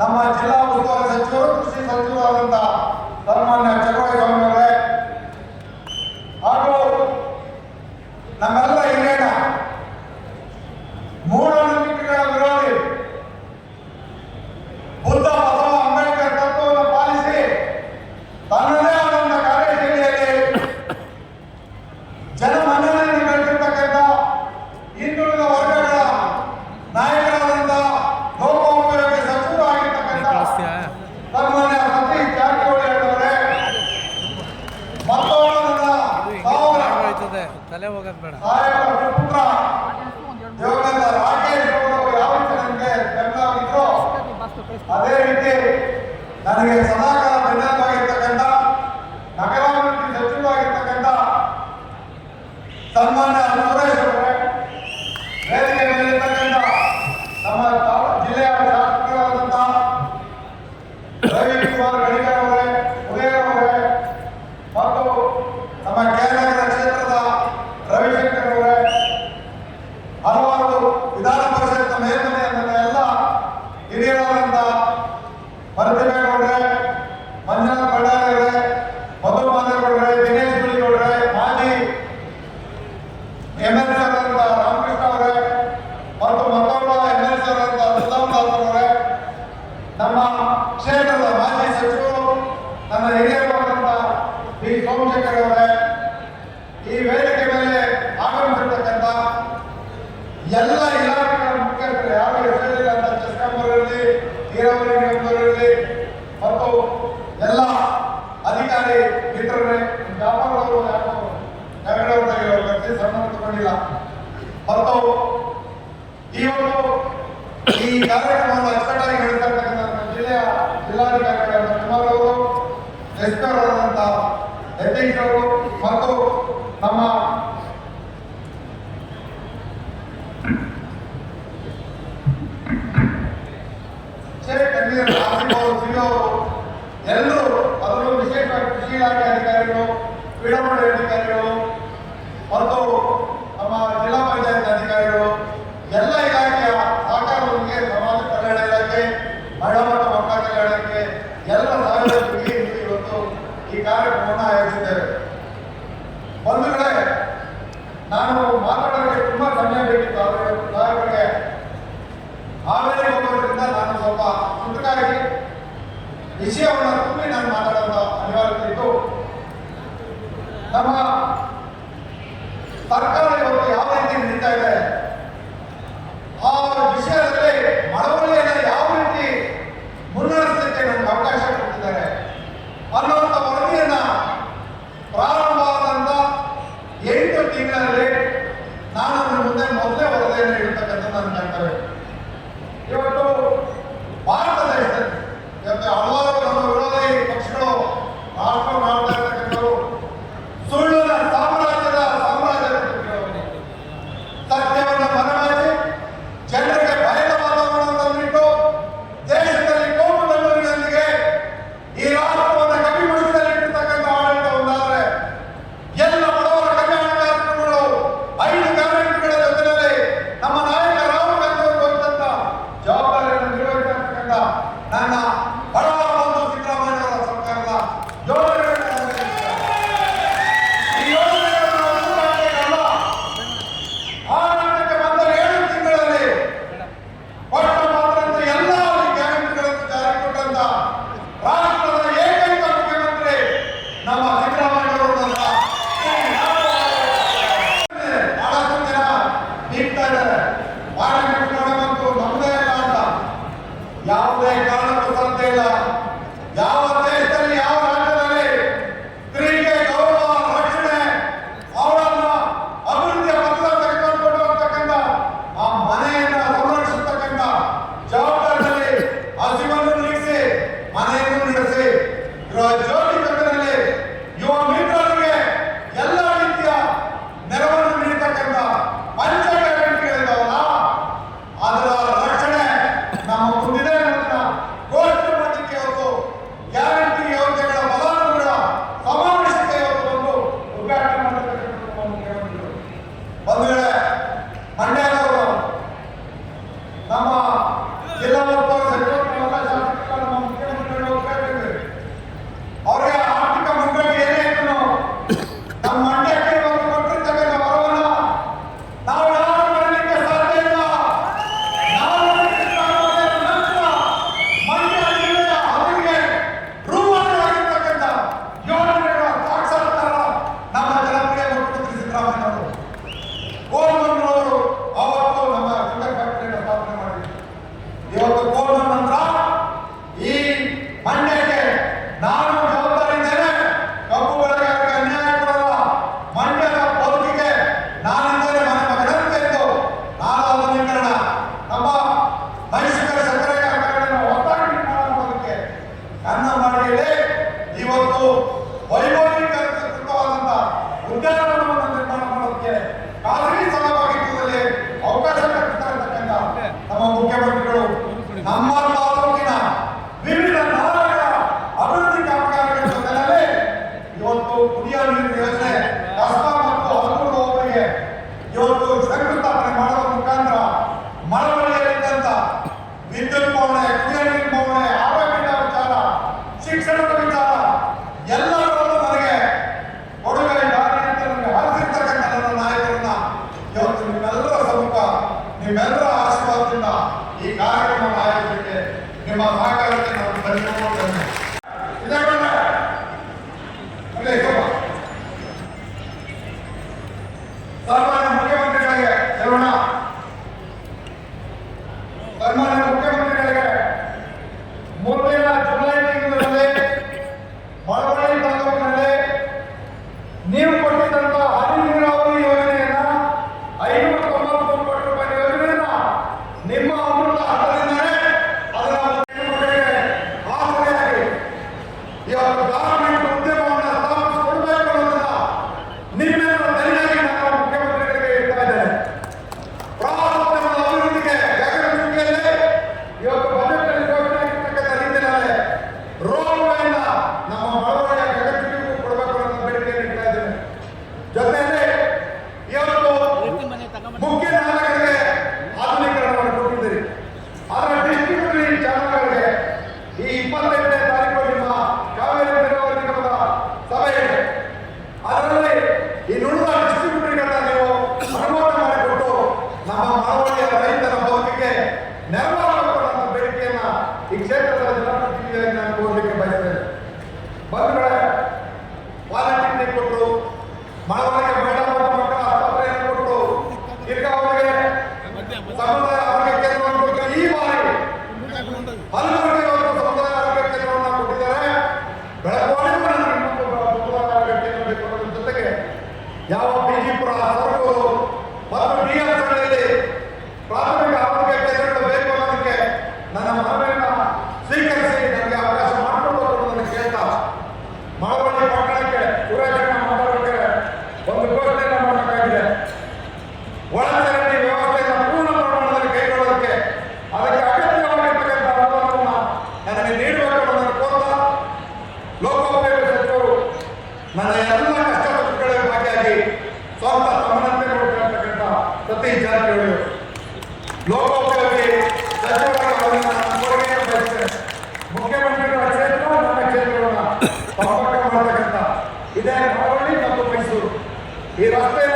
ನಮ್ಮ ಜಿಲ್ಲಾ ಉಸ್ತುವಾರಿ ಅದೇ ರೀತಿ ನನಗೆ ಸಮಾಜ ಬಿಡುಗಡೆ ಅಧಿಕಾರಿಗಳು ಮತ್ತು ನಮ್ಮ ಸರ್ಕಾರ ಇವತ್ತು ಯಾವ ರೀತಿ ನಡೀತಾ ಇದೆ? ನಮ್ಮ remember Bye. ಈ ರಸ್ತೆಯನ್ನು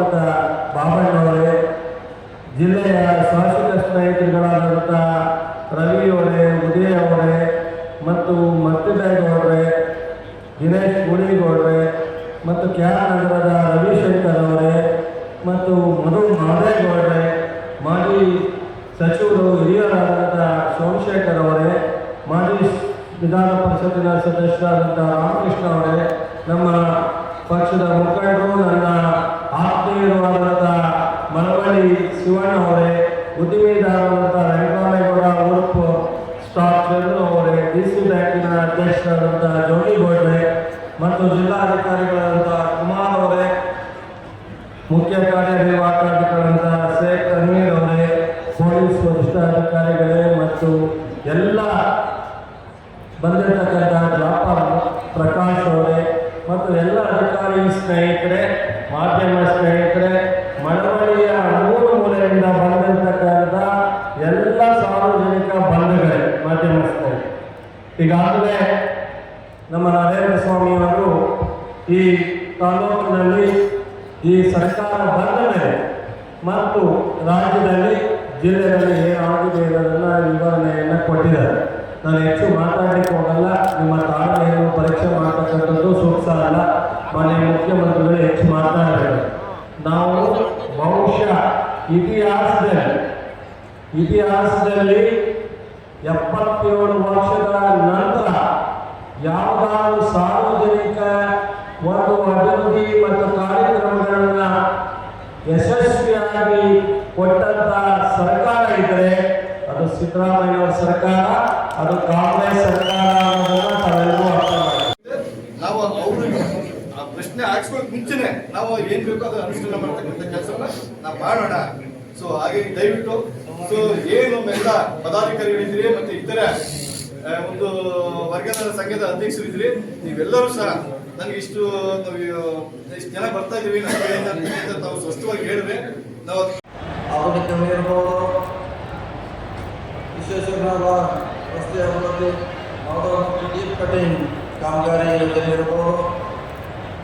ಆದಂಥ ಬಾಬಣ್ಣವರೇ, ಜಿಲ್ಲೆಯ ಶಾಸಕ ಸ್ನೇಹಿತರುಗಳಾದಂಥ ರವಿ ಅವರೇ, ಉದಯ ಅವರೇ ಮತ್ತು ಮತ್ತಿಬೇಗೌಡ್ರೆ ದಿನೇಶ್ ಗುಳಿಗೌಡ್ರೆ ಮತ್ತು ಕ್ಯಾ ನಗರದ ರವಿಶಂಕರ್ ಅವರೇ ಮತ್ತು ಮಧು ಮಾದೇಗೌಡ್ರೆ, ಮಾಜಿ ಸಚಿವರು ಹಿರಿಯರಾದಂಥ ಸೋಮಶೇಖರ್ ಅವರೇ, ಮಾಜಿ ವಿಧಾನ ಪರಿಷತ್ತಿನ ಸದಸ್ಯರಾದಂಥ ರಾಮಕೃಷ್ಣ ಅವರೇ, ನಮ್ಮ ಪಕ್ಷದ ಮುಖಂಡರು, ನನ್ನ ಆತ್ಮೀಯರಾದಂಥ ಮಳವಳ್ಳಿ ಶಿವಣ್ಣ ಅವರೇ ಉದ್ದಿಮೆದಾರರಾದಂಥ ವೆಂಕಟರಾಮೇಗೌಡ ಉಡುಪು ಸ್ಟಾಕ್ ಚಂದ್ರ ಅವರೇ, ಡಿ ಸಿ ಬ್ಯಾಂಕಿನ ಅಧ್ಯಕ್ಷರಾದಂಥ ಮತ್ತು ಜಿಲ್ಲಾಧಿಕಾರಿಗಳಾದಂಥ ಕುಮಾರ್ ಅವರೇ, ಮುಖ್ಯ ಇತಿಹಾಸದಲ್ಲಿ ಎಪ್ಪತ್ತೇಳು ವರ್ಷಗಳ ನಂತರ ಯಾವುದಾದ್ರು ಸಾರ್ವಜನಿಕ ಒಂದು ಅಭಿವೃದ್ಧಿ ಮತ್ತು ಕಾರ್ಯಕ್ರಮಗಳನ್ನು ಯಶಸ್ವಿಯಾಗಿ ಕೊಟ್ಟಂತಹ ಸರ್ಕಾರ ಇದ್ದರೆ ಅದು ಸಿದ್ದರಾಮಯ್ಯ ಸರ್ಕಾರ, ಅದು ಕಾಂಗ್ರೆಸ್ ಸರ್ಕಾರ ನಾವು ಅವ್ರಿಗೆ ಆ ಪ್ರಶ್ನೆ ಹಾಕ್ಸ್ಕೊಳ್ಳೋಕೆ ಮುಂಚೆನೆ ನಾವು ಏನ್ ಬೇಕೋ ಅದು ಅನುಷ್ಠಾನ ಮಾಡ್ತಕ್ಕಂಥ ಕೆಲಸವನ್ನ ನಾವು ಮಾಡೋಣ. ಸೊ ಹಾಗೆ ದಯವಿಟ್ಟು ಸೊ ಏನು ಎಲ್ಲ ಪದಾಧಿಕಾರಿಗಳಿದ್ದೀರಿ ಮತ್ತೆ ಇತರ ಒಂದು ವರ್ಗದ ಸಂಘದ ಅಧ್ಯಕ್ಷರು ಇದ್ರಿ ನೀವೆಲ್ಲರೂ ಸಹ ನನಗೆ ಇಷ್ಟು ಇಷ್ಟು ಜನ ಬರ್ತಾ ಇದೀವಿ ಅಂತ ತಾವು ಸ್ಪಷ್ಟವಾಗಿ ಹೇಳಿದ್ರೆ ನಾವು ವಿಶೇಷವಾದ ರಸ್ತೆ ಅಭಿವೃದ್ಧಿ ಯಾವುದೋ ಒಂದು ಡೀಪ್ ಕಟಿಂಗ್ ಕಾಮಗಾರಿ ಯೋಜನೆ ಇರ್ಬೋದು.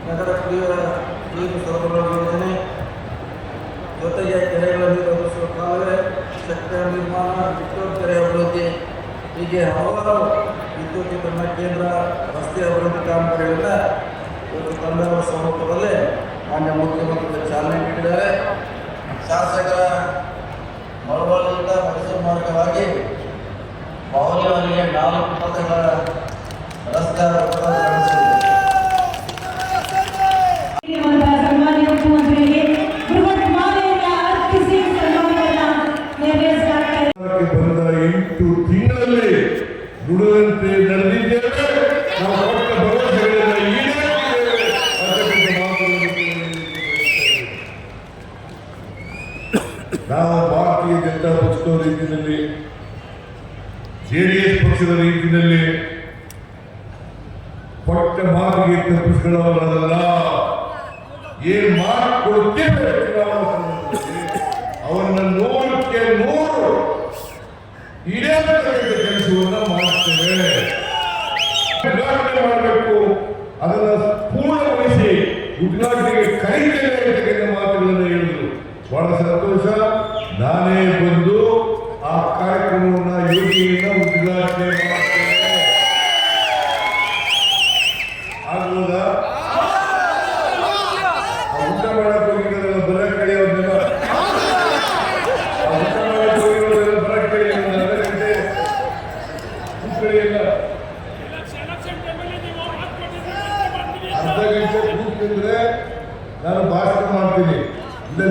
ನಗರ ಕುಡಿಯುವ ನೀರು ಸರಬರಾಜು ಯೋಜನೆ. ಜೊತೆಗೆ ಕೆರೆಗಳ ನೀರು ಕಾಲುವೆ. ಶಕ್ತಿಯ ನಿರ್ಮಾಣ ವಿದ್ಯುತ್ ಅಭಿವೃದ್ಧಿ. ಹೀಗೆ ಹಲವಾರು ವಿದ್ಯುದ್ದೀಕರಣ ಕೇಂದ್ರ ರಸ್ತೆ ಅಭಿವೃದ್ಧಿ ಕಾಮಗಾರಿಗಳಿಂದ ಇವತ್ತು ತಂದವರ ಸಮ್ಮುಖದಲ್ಲಿ ಮಾನ್ಯ ಮುಖ್ಯಮಂತ್ರಿಗಳು ಚಾಲನೆ ನೀಡಿದ್ದಾರೆ. ಶಾಸಕರ ಮಳವಳ್ಳಿಯಿಂದ ಮೈಸೂರು ಮಾರ್ಗವಾಗಿ ಬಾಹುಲಿಯವರಿಗೆ ನಾಲ್ಕು ಪಥಗಳ ರಸ್ತೆ ಪಕ್ಷದ ರೀತಿಯಲ್ಲಿ ಪಟ್ಟ ಮಾತಿಗೆ ತಪ್ಪಿಸಿಕೊಳ್ಳವರಲ್ಲ ಏನ್ ಮಾತು ಕೊಡುತ್ತೇವೆ? ಅವರನ್ನ ನೋಡಕ್ಕೆ ನೂರು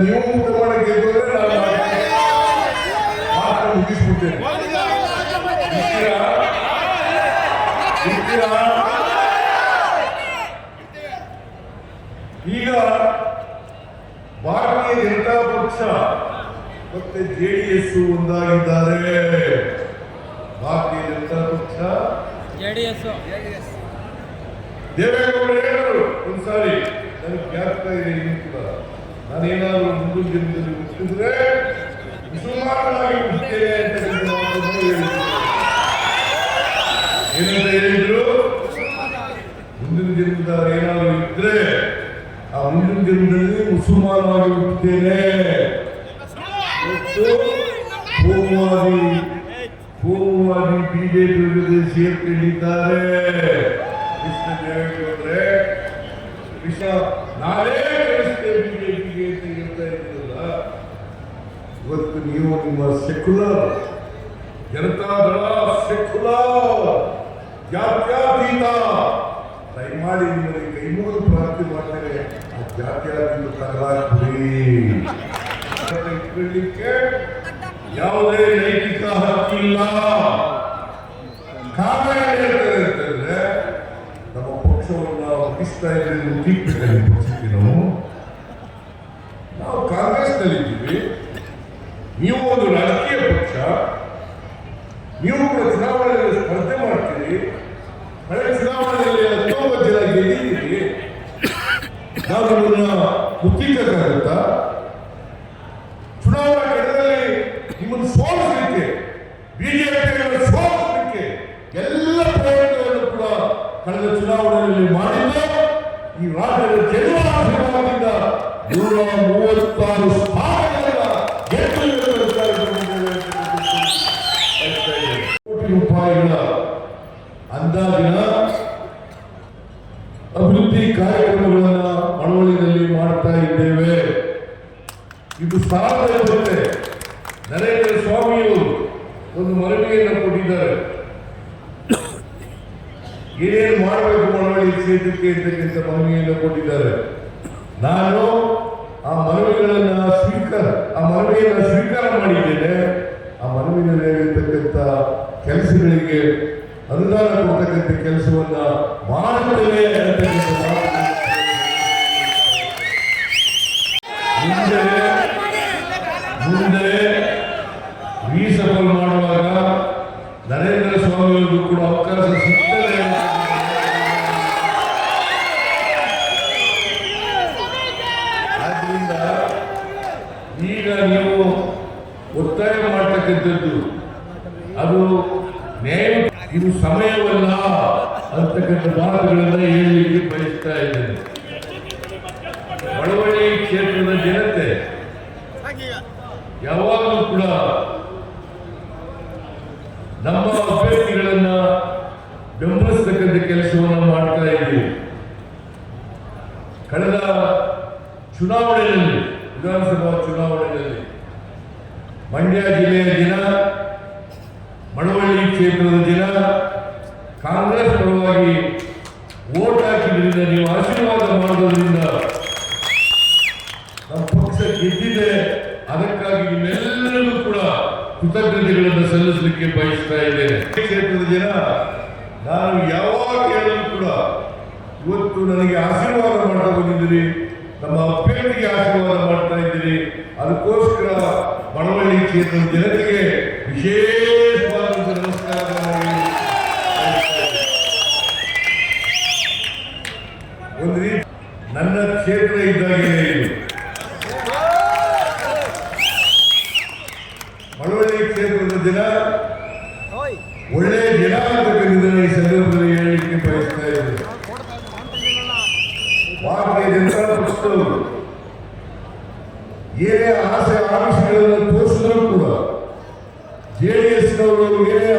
ನೀವು ಪ್ರಮಾಣ ಮಾಡಕ್ಕೆ ಹೋದ್ರೆ ನಾನು. ಮಾತ್ರ ಮುಗಿಸ್ಬಿಡ್ತೇನೆ? ಈಗ ಭಾರತೀಯ ಜನತಾ ಪಕ್ಷ ಮತ್ತೆ ಜೆಡಿಎಸ್ ಒಂದಾಗಿದ್ದಾರೆ. ಭಾರತೀಯ ಜನತಾ ಪಕ್ಷ ದೇವೇಗೌಡರು ಹೇಳಿದರು ಒಂದ್ಸಾರಿ. ನನಗೆ ಜ್ಞಾಪಕ ಇದೆ ಇನ್ನೂ ಕೂಡ ನಾನೇನಾದ್ರು ಮುಂದಿನ ದಿನದಲ್ಲಿ ಹುಟ್ಟಿದ್ರೆ ಹುಟ್ಟುತ್ತೇನೆ ಅಂತ ಏನಂತ ಹೇಳಿದ್ರು? ಮುಂದಿನ ದಿನದ ಏನಾದರೂ ಇದ್ರೆ ಆ ಮುಂದಿನ ದಿನದಲ್ಲಿ ಮುಸಲ್ಮಾನವಾಗಿ ಹುಟ್ಟುತ್ತೇನೆ ಕೋಮುವಾದಿ ಬಿಜೆಪಿ ಜೊತೆ ಸೇರ್ಕೊಂಡಿದ್ದಾರೆ. ಕೃಷ್ಣ ದೇವೇಗೌಡ್ರೆ ಕೃಷ್ಣ ನಾಳೆ ಇವತ್ತು ನೀವು ನಿಮ್ಮ ಸೆಕ್ಯುಲರ್ ಜನತಾದಳ ಸೆಕ್ಯುಲರ್ ಜಾತ್ಯಾತೀತ ದಯಮಾಡಿ ನಿಮ್ಮಲ್ಲಿ ಕೈ ಮುಗಿದು ಪ್ರಾರ್ಥನೆ ಮಾಡ್ತೇನೆ ಆ ಜಾತ್ಯಾತೀತ ತಗಲಾಕ್ಬಿಡಿ ಇಟ್ಕೊಳ್ಳಿಕ್ಕೆ ಯಾವುದೇ ನೈತಿಕ ಹಕ್ಕಿಲ್ಲ ಕಾರಣ ಏನ್ ಹೇಳ್ತಾರೆ ಅಂತಂದ್ರೆ ನಮ್ಮ ಪಕ್ಷವನ್ನು ಮುಗಿಸ್ತಾ ಇದ್ರೆ ಮುಗಿಸ್ಬೇಕಾಗಿ ಪಕ್ಷಕ್ಕೆ ನಾವು ನಾವು ನೀವು ಅಂದಾಜಿನ ಅಭಿವೃದ್ಧಿ ಕಾರ್ಯಕ್ರಮಗಳನ್ನು ಮಳವಳ್ಳಿನಲ್ಲಿ ಮಾಡ್ತಾ ಇದ್ದೇವೆ. ಇದು ಸಾಲದ ಇರುತ್ತೆ. ನರೇಂದ್ರ ಸ್ವಾಮಿಯವರು ಒಂದು ಮನವಿಯನ್ನು ಕೊಟ್ಟಿದ್ದಾರೆ. ಏನೇನು ಮಾಡಬೇಕು ಮಳವಳ್ಳಿ ಕ್ಷೇತ್ರಕ್ಕೆ ಅಂತಕ್ಕಂಥ ಮನವಿಯನ್ನು ಕೊಟ್ಟಿದ್ದಾರೆ. ನಾನು ಆ ಮನವಿಗಳನ್ನ ಸ್ವೀಕಾರ, ಆ ಮನವಿಯನ್ನು ಸ್ವೀಕಾರ ಮಾಡಿದ್ದೇನೆ. ಆ ಮನವಿನಲ್ಲಿ ಕೆಲಸಗಳಿಗೆ ಅನುದಾನ ಕೊಡ್ತಕ್ಕಂಥ ಕೆಲಸವನ್ನ ಮಾಡುತ್ತೇವೆ ಅಂತಕ್ಕಂಥ ಮಾತನ್ನ ಮುಂದೆ ಮುಂದೆ ರೀಸಫಲ್ ಮಾಡುವಾಗ ನರೇಂದ್ರ ಸ್ವಾಮಿಯವರು ಕೂಡ ಅವಕಾಶ ಸಿಗ್ತದೆ ಅಂತ ಆದ್ರಿಂದ ಈಗ ನೀವು ಒತ್ತಾಯ ಮಾಡ್ತಕ್ಕಂಥದ್ದು ಅದು ನ್ಯಾಯ ಇದು ಸಮಯವಲ್ಲ ಅಂತಕ್ಕಂಥ ಮಾತುಗಳನ್ನ ಹೇಳಲಿಕ್ಕೆ ಬಯಸ್ತಾ ಇದ್ದೇನೆ ಮಳವಳ್ಳಿ ಕ್ಷೇತ್ರದ ಜನತೆ ಯಾವಾಗಲೂ ಕೂಡ ನಮ್ಮ ಅಭ್ಯರ್ಥಿಗಳನ್ನ ಬೆಂಬಲಿಸ್ತಕ್ಕಂಥ ಕೆಲಸವನ್ನು ಮಾಡ್ತಾ ಇದ್ದೀವಿ ಕಳೆದ ಚುನಾವಣೆಯಲ್ಲಿ ವಿಧಾನಸಭಾ ಚುನಾವಣೆಯಲ್ಲಿ ಮಂಡ್ಯ ಜಿಲ್ಲೆಯ ದಿನ, ಮಳವಳ್ಳಿ ಕ್ಷೇತ್ರದ ದಿನ, ಕಾಂಗ್ರೆಸ್ ಪರವಾಗಿ ಓಟ್ ಹಾಕಿದ್ರಿಂದ ನೀವು ಆಶೀರ್ವಾದ ಮಾಡೋದ್ರಿಂದ ನಮ್ಮ ಪಕ್ಷ ಗೆದ್ದಿದೆ. ಅದಕ್ಕಾಗಿ ನಿಮ್ಮೆಲ್ಲರಿಗೂ ಕೂಡ ಕೃತಜ್ಞತೆಗಳನ್ನು ಸಲ್ಲಿಸಲಿಕ್ಕೆ ಬಯಸ್ತಾ ಇದ್ದೇನೆ. ಕ್ಷೇತ್ರದ ಜನ ನಾನು ಯಾವಾಗ ಹೇಳಿದ್ರು ಕೂಡ ಇವತ್ತು ನನಗೆ ಆಶೀರ್ವಾದ ಮಾಡ್ತಾ ಬಂದಿದ್ದೀರಿ. ನಮ್ಮ ಅಭ್ಯರ್ಥಿಗೆ ಆಶೀರ್ವಾದ ಮಾಡ್ತಾ ಇದ್ದೀರಿ ಅದಕ್ಕೋಸ್ಕರ ಮಳವಳ್ಳಿ ಕ್ಷೇತ್ರದ ಜನತೆಗೆ ವಿಶೇಷವಾದ ನಮಸ್ಕಾರ ಒಂದು ರೀತಿ ನನ್ನ ಕ್ಷೇತ್ರ ಇದ್ದಾಗೆ ಇದು. ಮಳವಳ್ಳಿ ಕ್ಷೇತ್ರದ ದಿನ ಒಳ್ಳೆ ಜನ ಅಂತಕ್ಕಂಥದ್ದನ್ನು ಈ ಸಂದರ್ಭದಲ್ಲಿ ಹೇಳಲಿಕ್ಕೆ ಬಯಸ್ತಾ ಇದ್ದೇನೆ ಭಾರತೀಯ ಪಕ್ಷದವರು ಏನೇ ಆಸೆ ಆಮಿಷಗಳನ್ನು ತೋರಿಸಿದ್ರು ಕೂಡ ಜೆಡಿಎಸ್ನವರು ಏನೇ